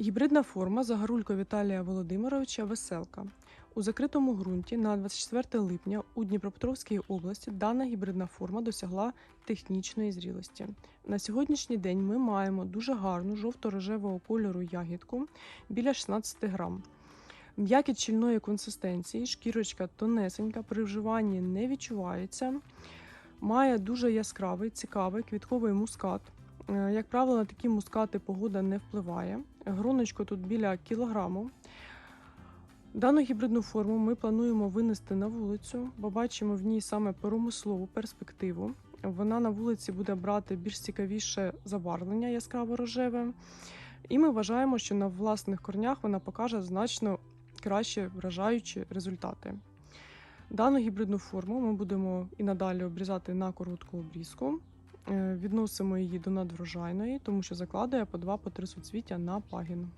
Гібридна форма Загорулько Віталія Володимировича Веселка. У закритому ґрунті на 24 липня у Дніпропетровській області дана гібридна форма досягла технічної зрілості. На сьогоднішній день ми маємо дуже гарну жовто-рожевого кольору ягідку біля 16 грам. М'якість щільної консистенції, шкірочка тонесенька, при вживанні не відчувається. Має дуже яскравий, цікавий квітковий мускат. Е, Як правило, на такі мускати погода не впливає. Гроночко тут біля кілограму. Дану гібридну форму ми плануємо винести на вулицю, бо бачимо в ній саме промислову перспективу. Вона на вулиці буде брати більш цікавіше забарвлення яскраво рожеве. І ми вважаємо, що на власних корнях вона покаже значно краще вражаючі результати. Дану гібридну форму ми будемо і надалі обрізати на коротку обрізку. Е, Відносимо її до надврожайної, тому що закладає по 2-3 суцвіття на пагін.